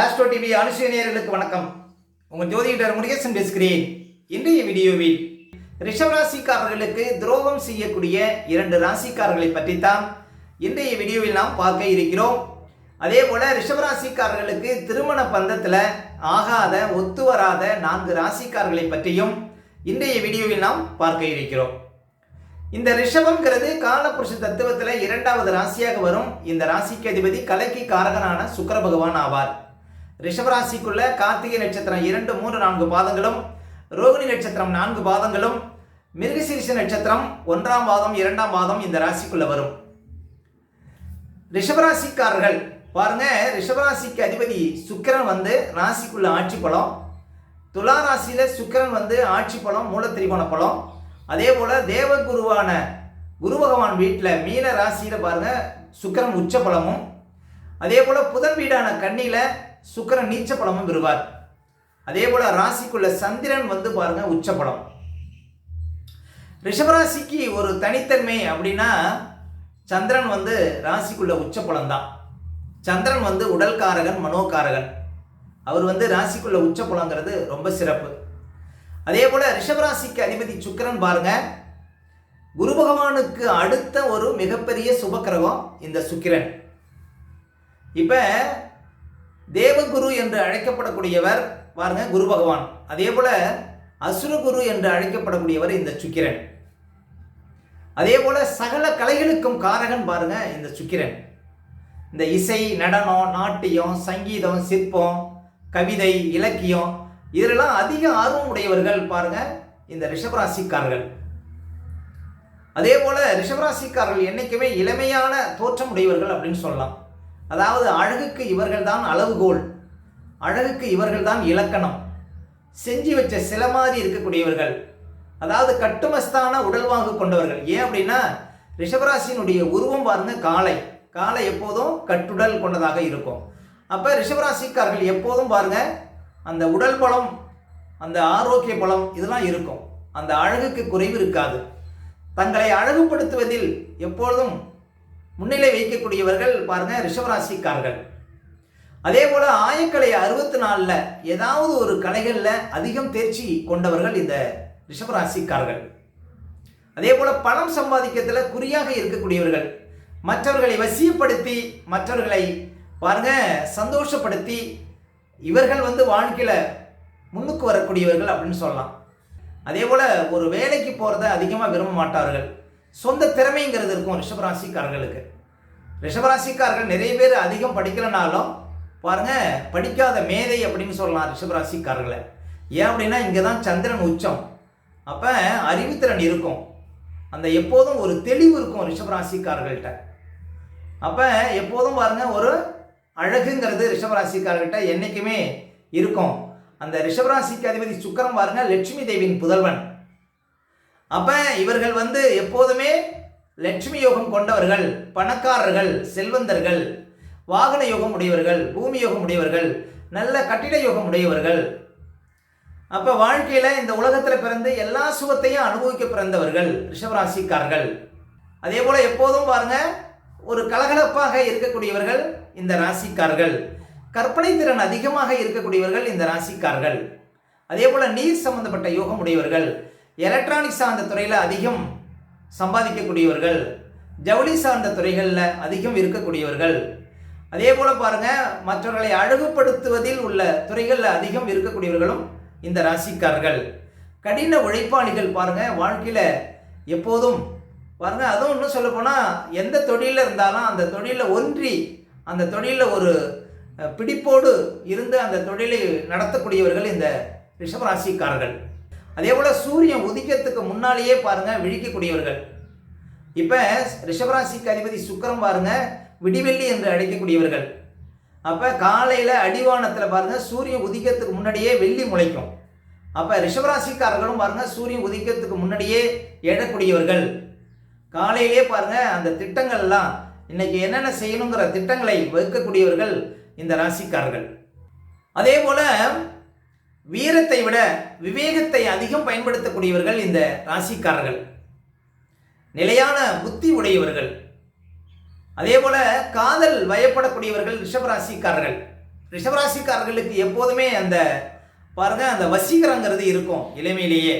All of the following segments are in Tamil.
ஆஸ்ட்ரோ டிவி அனுசூனியர்களுக்கு வணக்கம். உங்கள் ஜோதிடர் முருகேசன் பேசுகிறேன். இன்றைய வீடியோவில் ரிஷவராசிக்காரர்களுக்கு துரோகம் செய்யக்கூடிய இரண்டு ராசிக்காரர்களை பற்றித்தான் இன்றைய வீடியோவில் நாம் பார்க்க இருக்கிறோம். அதே போல ரிஷபராசிக்காரர்களுக்கு திருமண பந்தத்தில் ஆகாத ஒத்து வராத நான்கு ராசிக்காரர்களை பற்றியும் இன்றைய வீடியோவில் நாம் பார்க்க இருக்கிறோம். இந்த ரிஷபம்ங்கிறது காலபுருஷ தத்துவத்தில் இரண்டாவது ராசியாக வரும். இந்த ராசிக்கு அதிபதி கலைக்கு காரகனான சுக்கர பகவான் ஆவார். ரிஷபராசிக்குள்ள கார்த்திகை நட்சத்திரம் இரண்டு மூன்று நான்கு பாதங்களும் ரோகிணி நட்சத்திரம் நான்கு பாதங்களும் மிருகசீரிஷ நட்சத்திரம் ஒன்றாம் பாதம் இரண்டாம் பாதம் இந்த ராசிக்குள்ள வரும். ரிஷபராசிக்காரர்கள் பாருங்க ரிஷபராசிக்கு அதிபதி சுக்கிரன் வந்து ராசிக்குள்ள ஆட்சி பலம் துலா ராசியில சுக்கிரன் வந்து ஆட்சி பலம் மூலத்திரிகோண பலம். அதே போல தேவகுருவான குரு பகவான் வீட்டில் மீன ராசியில பாருங்க சுக்கிரன் உச்ச பலமும். அதே போல புதன் வீடான கண்ணியில சுக்கிரன் நீச்ச பலமும் பெறுவார். அதே போல ராசிக்குள்ள சந்திரன் வந்து பாருங்க உச்ச பலம் ரிஷபராசிக்கு ஒரு தனித்தன்மை அப்படின்னா சந்திரன் வந்து ராசிக்குள்ள உச்ச பலம் தான். சந்திரன் வந்து உடல்காரகன் மனோகாரகன். அவர் வந்து ராசிக்குள்ள உச்ச பலங்கிறது ரொம்ப சிறப்பு. அதே போல ரிஷபராசிக்கு அதிபதி சுக்கிரன் பாருங்க குரு பகவானுக்கு அடுத்த ஒரு மிகப்பெரிய சுபக்கிரகம் இந்த சுக்கிரன். இப்போ தேவகுரு என்று அழைக்கப்படக்கூடியவர் பாருங்க குரு பகவான். அதே போல அசுரகுரு என்று அழைக்கப்படக்கூடியவர் இந்த சுக்கிரன். அதே போல சகல கலைகளுக்கும் காரகன் பாருங்க இந்த சுக்கிரன். இந்த இசை நடனம் நாட்டியம் சங்கீதம் சிற்பம் கவிதை இலக்கியம் இதெல்லாம் அதிக ஆர்வம் உடையவர்கள் பாருங்க இந்த ரிஷபராசிக்காரர்கள். அதே போல ரிஷபராசிக்காரர்கள் என்றைக்குமே இளமையான தோற்றம் உடையவர்கள் அப்படின்னு சொல்லலாம். அதாவது அழகுக்கு இவர்கள் தான் அளவுகோல். அழகுக்கு இவர்கள் தான் இலக்கணம். செஞ்சு வச்ச சில மாதிரி இருக்கக்கூடியவர்கள். அதாவது கட்டுமஸ்தான உடல்வாகு கொண்டவர்கள். ஏன் அப்படின்னா ரிஷபராசியினுடைய உருவம் பாருங்க காளை. காளை எப்போதும் கட்டுடல் கொண்டதாக இருக்கும். அப்போ ரிஷபராசிக்காரர்கள் எப்போதும் பாருங்க அந்த உடல் பலம் அந்த ஆரோக்கிய பலம் இதெல்லாம் இருக்கும். அந்த அழகுக்கு குறைவு இருக்காது. தங்களை அழகுபடுத்துவதில் எப்பொழுதும் முன்னிலை வைக்கக்கூடியவர்கள் பாருங்க ரிஷபராசிக்காரர்கள். அதே போல ஆயக்கலை அறுபத்தி நாலில் ஏதாவது ஒரு கலைகளில் அதிகம் தேர்ச்சி கொண்டவர்கள் இந்த ரிஷபராசிக்காரர்கள். அதே போல பணம் சம்பாதிக்கிறதுல குறியாக இருக்கக்கூடியவர்கள். மற்றவர்களை வசியப்படுத்தி மற்றவர்களை பாருங்க சந்தோஷப்படுத்தி இவர்கள் வந்து வாழ்க்கையில் முன்னுக்கு வரக்கூடியவர்கள் அப்படின்னு சொல்லலாம். அதே போல் ஒரு வேலைக்கு போகிறத அதிகமாக விரும்ப மாட்டார்கள். சொந்த திறமைங்கிறது இருக்கும் ரிஷபராசிக்காரர்களுக்கு. ரிஷபராசிக்காரர்கள் நிறைய பேர் அதிகம் படிக்கலைனாலும் பாருங்க படிக்காத மேதை அப்படின்னு சொல்லலாம் ரிஷபராசிக்காரர்களை. ஏன் அப்படின்னா இங்கே தான் சந்திரன் உச்சம். அப்போ அறிவுத்திறன் இருக்கும். அந்த எப்போதும் ஒரு தெளிவு இருக்கும் ரிஷபராசிக்காரர்கள்ட்ட. அப்போ எப்போதும் பாருங்க ஒரு அழகுங்கிறது ரிஷபராசிக்காரர்கிட்ட என்றைக்குமே இருக்கும். அந்த ரிஷபராசிக்கு அதிபதி சுக்கரம் பாருங்கள் லட்சுமி தேவியின் புதல்வன். அப்போ இவர்கள் வந்து எப்போதுமே லட்சுமி யோகம் கொண்டவர்கள் பணக்காரர்கள் செல்வந்தர்கள் வாகன யோகம் உடையவர்கள் பூமி யோகம் உடையவர்கள் நல்ல கட்டிட யோகம் உடையவர்கள். அப்போ வாழ்க்கையில் இந்த உலகத்தில் பிறந்து எல்லா சுகத்தையும் அனுபவிக்க பிறந்தவர்கள் ரிஷபராசிக்காரர்கள். அதே போல் எப்போதும் பாருங்க ஒரு கலகலப்பாக இருக்கக்கூடியவர்கள் இந்த ராசிக்காரர்கள். கற்பனை திறன் அதிகமாக இருக்கக்கூடியவர்கள் இந்த ராசிக்காரர்கள். அதே போல் நீர் சம்பந்தப்பட்ட யோகம் உடையவர்கள். எலக்ட்ரானிக் சார்ந்த துறையில் அதிகம் சம்பாதிக்கக்கூடியவர்கள் ஜவுளி சார்ந்த துறைகளில் அதிகம் இருக்கக்கூடியவர்கள். அதே போல் பாருங்கள் மற்றவர்களை அழகுபடுத்துவதில் உள்ள துறைகளில் அதிகம் இருக்கக்கூடியவர்களும் இந்த ராசிக்காரர்கள். கடின உழைப்பாளிகள் பாருங்கள் வாழ்க்கையில் எப்போதும். பாருங்கள் அதுவும் இன்னும் சொல்லப்போனால் எந்த தொழிலில் இருந்தாலும் அந்த தொழிலில் ஒன்றி அந்த தொழிலில் ஒரு பிடிப்போடு இருந்து அந்த தொழிலை நடத்தக்கூடியவர்கள் இந்த ரிஷபராசிக்காரர்கள் அதே போல் சூரியன் உதிக்கிறதுக்கு முன்னாலேயே பாருங்கள் விழிக்கக்கூடியவர்கள். இப்போ ரிஷபராசிக்கு அதிபதி சுக்கரம் பாருங்கள் விடிவெள்ளி என்று அழைக்கக்கூடியவர்கள். அப்போ காலையில் அடிவானத்தில் பாருங்கள் சூரியன் உதிக்கிறதுக்கு முன்னாடியே வெள்ளி முளைக்கும். அப்போ ரிஷபராசிக்காரர்களும் பாருங்கள் சூரியன் உதிக்கிறதுக்கு முன்னாடியே எழக்கூடியவர்கள். காலையிலே பாருங்கள் அந்த திட்டங்கள்லாம் இன்னைக்கு என்னென்ன செய்யணுங்கிற திட்டங்களை வகுக்கக்கூடியவர்கள் இந்த ராசிக்காரர்கள். அதே போல் வீரத்தை விட விவேகத்தை அதிகம் பயன்படுத்தக்கூடியவர்கள் இந்த ராசிக்காரர்கள். நிலையான புத்தி உடையவர்கள். அதே போல காதல் வயப்படக்கூடியவர்கள் ரிஷபராசிக்காரர்கள். ரிஷபராசிக்காரர்களுக்கு எப்போதுமே அந்த பாருங்க அந்த வசீகரங்கிறது இருக்கும் இளமையிலேயே.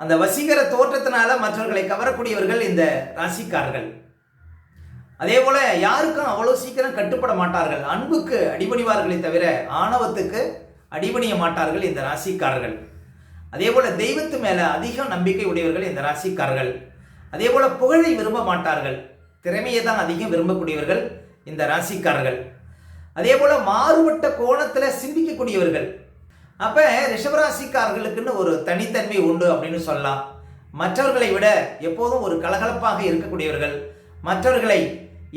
அந்த வசீகர தோற்றத்தினால மற்றவர்களை கவரக்கூடியவர்கள் இந்த ராசிக்காரர்கள். அதே போல யாருக்கும் அவ்வளோ சீக்கிரம் கட்டுப்பட மாட்டார்கள். அன்புக்கு அடிபணிவார்களே தவிர ஆணவத்துக்கு அடிபணிய மாட்டார்கள் இந்த ராசிக்காரர்கள். அதே போல தெய்வத்து மேல அதிக நம்பிக்கை உடையவர்கள் இந்த ராசிக்காரர்கள். அதே போல புகழை விரும்ப மாட்டார்கள். திறமையை தான் அதிகம் விரும்பக்கூடியவர்கள் இந்த ராசிக்காரர்கள். அதே போல மாறுபட்ட கோணத்துல சிந்திக்கக்கூடியவர்கள். அப்ப ரிஷபராசிக்காரர்களுக்குன்னு ஒரு தனித்தன்மை உண்டு அப்படின்னு சொல்லலாம். மற்றவர்களை விட எப்போதும் ஒரு கலகலப்பாக இருக்கக்கூடியவர்கள். மற்றவர்களை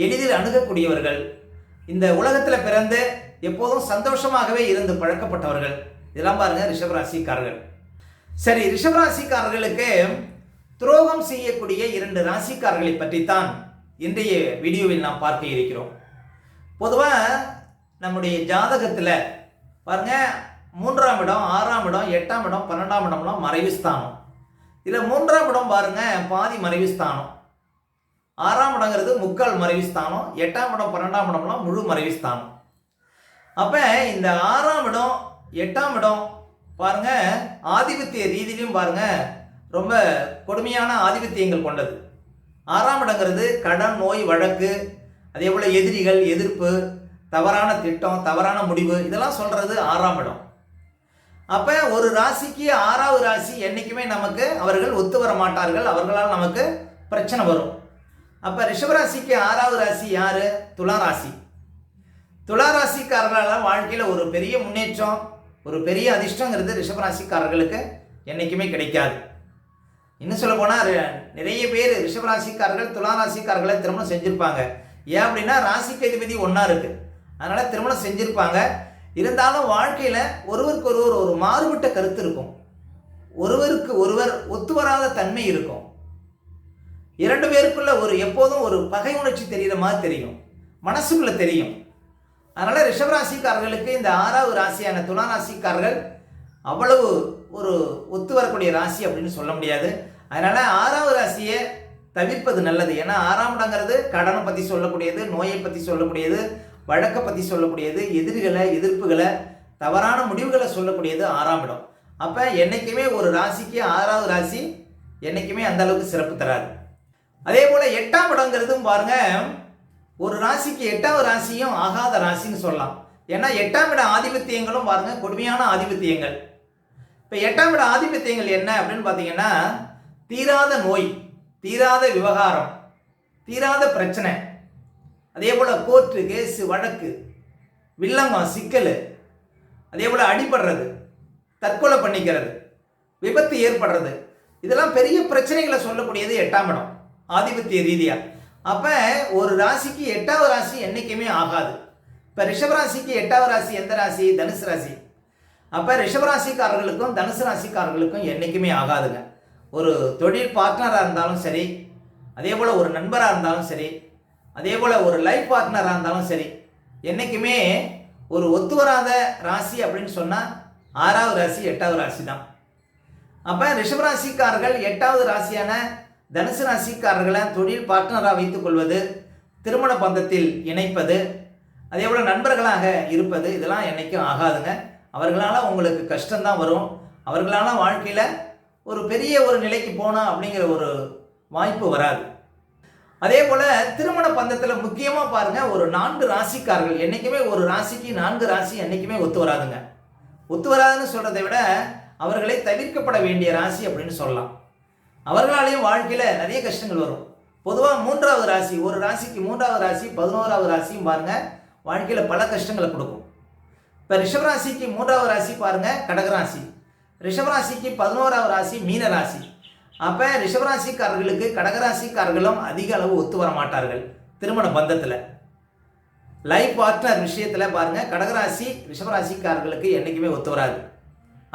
எளிதில் அணுகக்கூடியவர்கள். இந்த உலகத்தில் பிறந்து எப்போதும் சந்தோஷமாகவே இருந்து பழக்கப்பட்டவர்கள். இதெல்லாம் பாருங்க ரிஷபராசிக்காரர்கள். சரி ரிஷபராசிக்காரர்களுக்கு துரோகம் செய்யக்கூடிய இரண்டு ராசிக்காரர்களை பற்றித்தான் இன்றைய வீடியோவில் நாம் பார்க்க இருக்கிறோம். பொதுவாக நம்முடைய ஜாதகத்தில் பாருங்க மூன்றாம் இடம் ஆறாம் இடம் எட்டாம் இடம் பன்னெண்டாம் இடம்லாம் மறைவு ஸ்தானம். இதில் மூன்றாம் இடம் பாருங்க பாதி மறைவு ஸ்தானம். ஆறாம் இடங்கிறது முக்கால் மறைவு ஸ்தானம் எட்டாம் இடம் பன்னெண்டாம் இடம்லாம் முழு மறைவு ஸ்தானம். அப்போ இந்த ஆறாம் இடம் எட்டாம் இடம் பாருங்க ஆதிபத்திய ரீதியிலும் பாருங்க ரொம்ப கொடுமையான ஆதிபத்தியங்கள் கொண்டது. ஆறாம் இடங்கிறது கடன் நோய் வழக்கு அதே போல் எதிரிகள் எதிர்ப்பு தவறான திட்டம் தவறான முடிவு இதெல்லாம் சொல்கிறது ஆறாம் இடம். அப்போ ஒரு ராசிக்கு ஆறாவது ராசி என்றைக்குமே நமக்கு அவர்கள் ஒத்து வர மாட்டார்கள் அவர்களால் நமக்கு பிரச்சனை வரும். அப்போ ரிஷபராசிக்கு ஆறாவது ராசி யார்? துலா ராசி. துளாராசிக்காரர்களால் வாழ்க்கையில் ஒரு பெரிய முன்னேற்றம் ஒரு பெரிய அதிர்ஷ்டங்கிறது ரிஷபராசிக்காரர்களுக்கு என்றைக்குமே கிடைக்காது. இன்னும் சொல்ல போனால் நிறைய பேர் ரிஷபராசிக்காரர்கள் துளாராசிக்காரர்களை திருமணம் செஞ்சுருப்பாங்க. ஏன் அப்படின்னா ராசிக்கு அதிபதி ஒன்றா இருக்குது அதனால் திருமணம் செஞ்சுருப்பாங்க. இருந்தாலும் வாழ்க்கையில் ஒருவருக்கு ஒருவர் ஒரு மாறுபட்ட கருத்து இருக்கும். ஒருவருக்கு ஒருவர் ஒத்து வராத தன்மை இருக்கும். இரண்டு பேருக்குள்ள ஒரு எப்போதும் ஒரு பகை உணர்ச்சி தெரிகிற மாதிரி தெரியும். மனசுக்குள்ளே தெரியும். அதனால் ரிஷபராசிக்காரர்களுக்கு இந்த ஆறாவது ராசியான துலா ராசிக்காரர்கள் அவ்வளவு ஒரு ஒத்து வரக்கூடிய ராசி அப்படின்னு சொல்ல முடியாது. அதனால் ஆறாவது ராசியை தவிர்ப்பது நல்லது. ஏன்னா ஆறாம் இடங்கிறது கடனை பற்றி சொல்லக்கூடியது நோயை பற்றி சொல்லக்கூடியது வழக்கை பற்றி சொல்லக்கூடியது எதிரிகளை எதிர்ப்புகளை தவறான முடிவுகளை சொல்லக்கூடியது ஆறாம் இடம். அப்போ என்றைக்குமே ஒரு ராசிக்கு ஆறாவது ராசி என்றைக்குமே அந்த அளவுக்கு சிறப்பு தராது. அதே போல் எட்டாம் இடங்கிறதும் பாருங்கள் ஒரு ராசிக்கு எட்டாவது ராசியும் ஆகாத ராசின்னு சொல்லலாம். ஏன்னா எட்டாம் இட ஆதிபத்தியங்களும் பாருங்க கொடுமையான ஆதிபத்தியங்கள். இப்போ எட்டாம் இட ஆதிபத்தியங்கள் என்ன அப்படின்னு பார்த்தீங்கன்னா தீராத நோய் தீராத விவகாரம் தீராத பிரச்சனை. அதே போல் கோர்ட்டு கேஸு வழக்கு வில்லங்கம் சிக்கல். அதே போல் அடிபடுறது தற்கொலை பண்ணிக்கிறது விபத்து ஏற்படுறது. இதெல்லாம் பெரிய பிரச்சனைகளை சொல்லக்கூடியது எட்டாம் இடம் ஆதிபத்திய ரீதியாக அப்போ ஒரு ராசிக்கு எட்டாவது ராசி என்றைக்குமே ஆகாது. இப்போ ரிஷபராசிக்கு எட்டாவது ராசி எந்த ராசி? தனுசு ராசி. அப்போ ரிஷபராசிக்காரர்களுக்கும் தனுசு ராசிக்காரர்களுக்கும் என்றைக்குமே ஆகாதுங்க. ஒரு தொழில் பார்ட்னராக இருந்தாலும் சரி அதே போல் ஒரு நண்பராக இருந்தாலும் சரி அதே போல் ஒரு லைஃப் பார்ட்னராக இருந்தாலும் சரி என்றைக்குமே ஒரு ஒத்து வராத ராசி அப்படின்னு சொன்னால் ஆறாவது ராசி எட்டாவது ராசி தான். அப்போ ரிஷபராசிக்காரர்கள் எட்டாவது ராசியான தனுசு ராசிக்காரர்களை தொழில் பார்ட்னராக வைத்துக் கொள்வது திருமண பந்தத்தில் இணைப்பது அதே போல் நண்பர்களாக இருப்பது இதெல்லாம் என்றைக்கும் ஆகாதுங்க. அவர்களால் உங்களுக்கு கஷ்டம்தான் வரும். அவர்களால் வாழ்க்கையில் ஒரு பெரிய ஒரு நிலைக்கு போனோம் அப்படிங்கிற ஒரு வாய்ப்பு வராது. அதே போல் திருமண பந்தத்தில் முக்கியமாக பாருங்கள் ஒரு நான்கு ராசிக்காரர்கள் என்றைக்குமே ஒரு ராசிக்கு நான்கு ராசி என்றைக்குமே ஒத்து வராதுங்க. ஒத்து வராதுன்னு சொல்கிறத விட அவர்களை தவிர்க்கப்பட வேண்டிய ராசி அப்படின்னு சொல்லலாம். அவர்களாலேயும் வாழ்க்கையில் நிறைய கஷ்டங்கள் வரும். பொதுவாக மூன்றாவது ராசி ஒரு ராசிக்கு மூன்றாவது ராசி பதினோராவது ராசியும் பாருங்கள் வாழ்க்கையில் பல கஷ்டங்களை கொடுக்கும். இப்போ ரிஷபராசிக்கு மூன்றாவது ராசி பாருங்கள் கடகராசி ரிஷபராசிக்கு பதினோராவது ராசி மீன ராசி. அப்போ ரிஷபராசிக்காரர்களுக்கு கடகராசிக்காரர்களும் அதிக அளவு ஒத்து வர மாட்டார்கள் திருமண பந்தத்தில். லைஃப் பார்ட்னர் விஷயத்தில் பாருங்கள் கடகராசி ரிஷபராசிக்காரர்களுக்கு என்றைக்குமே ஒத்து வராது.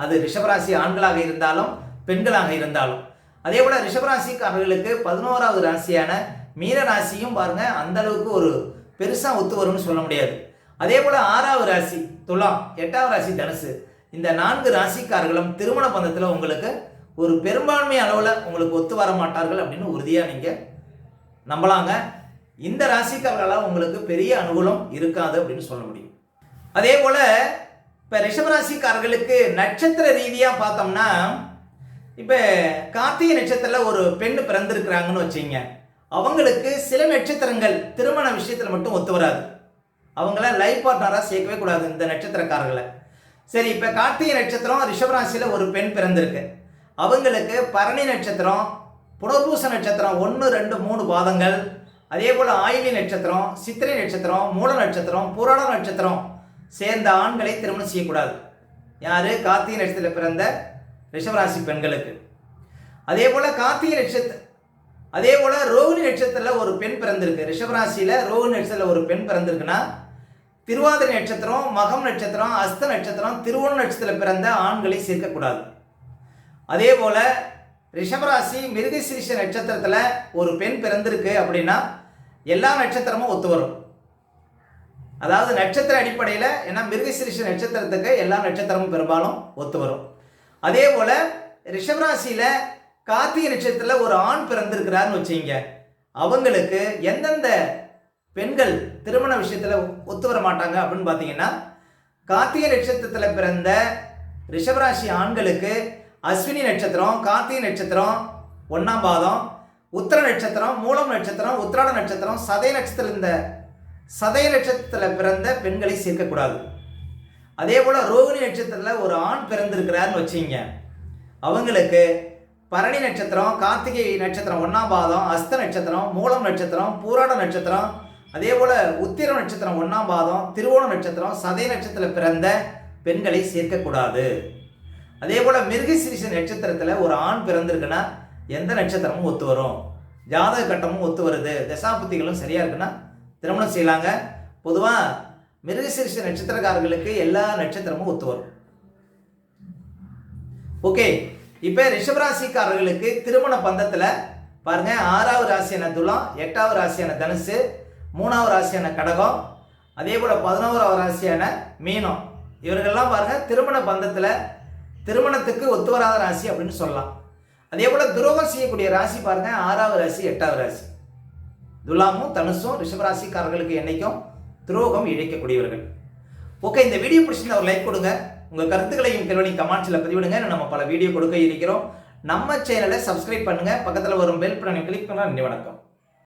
அது ரிஷபராசி ஆண்களாக இருந்தாலும் பெண்களாக இருந்தாலும். அதே போல் ரிஷபராசிக்காரர்களுக்கு பதினோராவது ராசியான மீன ராசியும் பாருங்க அந்த அளவுக்கு ஒரு பெருசாக ஒத்து வரும்னு சொல்ல முடியாது. அதே போல் ஆறாவது ராசி துலாம் எட்டாவது ராசி தனுசு. இந்த நான்கு ராசிக்காரர்களும் திருமண பந்தத்தில் உங்களுக்கு ஒரு பெரும்பான்மை அளவில் உங்களுக்கு ஒத்து வர மாட்டார்கள் அப்படின்னு உறுதியாக நீங்கள் நம்பலாங்க. இந்த ராசிக்காரர்களால் உங்களுக்கு பெரிய அனுகூலம் இருக்காது அப்படின்னு சொல்ல முடியும். அதே போல இப்போ ரிஷபராசிக்காரர்களுக்கு நட்சத்திர ரீதியாக பார்த்தோம்னா இப்போ கார்த்திகை நட்சத்திரத்தில் ஒரு பெண் பிறந்திருக்கிறாங்கன்னு வச்சுங்க. அவங்களுக்கு சில நட்சத்திரங்கள் திருமண விஷயத்தில் மட்டும் ஒத்து வராது. அவங்கள லைஃப் பார்ட்னராக சேர்க்கவே கூடாது இந்த நட்சத்திரக்காரர்களை. சரி இப்போ கார்த்திகை நட்சத்திரம் ரிஷபராசியில் ஒரு பெண் பிறந்திருக்கு. அவங்களுக்கு பரணி நட்சத்திரம் புனர்பூச நட்சத்திரம் ஒன்று ரெண்டு மூணு பாதங்கள். அதே போல் ஆயுளி நட்சத்திரம் சித்திரை நட்சத்திரம் மூல நட்சத்திரம் புராண நட்சத்திரம் சேர்ந்த ஆண்களை திருமணம் செய்யக்கூடாது. யார்? கார்த்திகை நட்சத்திரத்தில் பிறந்த ரிஷபராசி பெண்களுக்கு. அதே போல் கார்த்திகை நட்சத்திர அதே போல் ரோகிணி நட்சத்திரத்தில் ஒரு பெண் பிறந்திருக்கு. ரிஷபராசியில் ரோகிணி நட்சத்திரத்தில் ஒரு பெண் பிறந்திருக்குன்னா திருவாதிரை நட்சத்திரம் மகம் நட்சத்திரம் அஸ்த நட்சத்திரம் திருவோண நட்சத்திரத்தில் பிறந்த ஆண்களை சேர்க்கக்கூடாது. அதே போல் ரிஷபராசி மிருகசீரிஷ நட்சத்திரத்தில் ஒரு பெண் பிறந்திருக்கு அப்படின்னா எல்லா நட்சத்திரமும் ஒத்து வரும். அதாவது நட்சத்திர அடிப்படையில் ஏன்னா மிருகசீரிஷ நட்சத்திரத்துக்கு எல்லா நட்சத்திரமும் பெரும்பாலும் ஒத்து வரும். அதே போல ரிஷபராசியில் கார்த்திகை நட்சத்திரத்தில் ஒரு ஆண் பிறந்திருக்கிறாருன்னு வச்சுங்க அவங்களுக்கு எந்தெந்த பெண்கள் திருமண விஷயத்தில் ஒத்து வர மாட்டாங்க அப்படின்னு பார்த்தீங்கன்னா கார்த்திகை நட்சத்திரத்தில் பிறந்த ரிஷபராசி ஆண்களுக்கு அஸ்வினி நட்சத்திரம் கார்த்திகை நட்சத்திரம் ஒன்றாம் பாதம் உத்திர நட்சத்திரம் மூலம் நட்சத்திரம் உத்திராட நட்சத்திரம் சதய நட்சத்திரம் இந்த சதய நட்சத்திரத்தில் பிறந்த பெண்களை சேர்க்கக்கூடாது. அதே போல் ரோகிணி நட்சத்திரத்தில் ஒரு ஆண் பிறந்திருக்கிறாருன்னு வச்சுங்க. அவங்களுக்கு பரணி நட்சத்திரம் கார்த்திகை நட்சத்திரம் ஒன்றாம் பாதம் அஸ்த நட்சத்திரம் மூலம் நட்சத்திரம் பூராட நட்சத்திரம் அதே போல் உத்திர நட்சத்திரம் ஒன்றாம் பாதம் திருவோண நட்சத்திரம் சதய நட்சத்திரத்தில் பிறந்த பெண்களை சேர்க்கக்கூடாது. அதே போல் மிருகசிரிச நட்சத்திரத்தில் ஒரு ஆண் பிறந்திருக்குன்னா எந்த நட்சத்திரமும் ஒத்து வரும். ஜாதக கட்டமும் ஒத்து வருது. தசாபுத்திகளும் சரியாக இருக்குன்னா திருமணம் செய்யலாங்க. பொதுவாக மிருகசீரிஷ நட்சத்திரக்காரர்களுக்கு எல்லா நட்சத்திரமும் ஒத்து வரும். ஓகே இப்போ ரிஷபராசிக்காரர்களுக்கு திருமண பந்தத்தில் பாருங்க ஆறாவது ராசியான துலாம் எட்டாவது ராசியான தனுசு மூணாவது ராசியான கடகம் அதே போல் பதினோராவது ராசியான மீனம். இவர்கள்லாம் பாருங்க திருமண பந்தத்தில் திருமணத்துக்கு ஒத்து வராத ராசி அப்படின்னு சொல்லலாம். அதே போல் துரோகம் செய்யக்கூடிய ராசி பாருங்க ஆறாவது ராசி எட்டாவது ராசி. துலாமும் தனுசும் ரிஷபராசிக்காரர்களுக்கு என்னைக்கும் துரோகம் இழைக்கக்கூடியவர்கள். ஓகே இந்த வீடியோ பிடிச்சிருந்தா ஒரு லைக் கொடுங்க. உங்கள் கருத்துக்களையும் கேள்வி கமெண்ட்ஸில் பதிவிடுங்க. நம்ம பல வீடியோ கொடுக்க இருக்கிறோம். நம்ம சேனலை சப்ஸ்கிரைப் பண்ணுங்கள் பக்கத்தில் வரும் பெல் பட்டனை கிளிக் பண்ணால் நன்றி வணக்கம்.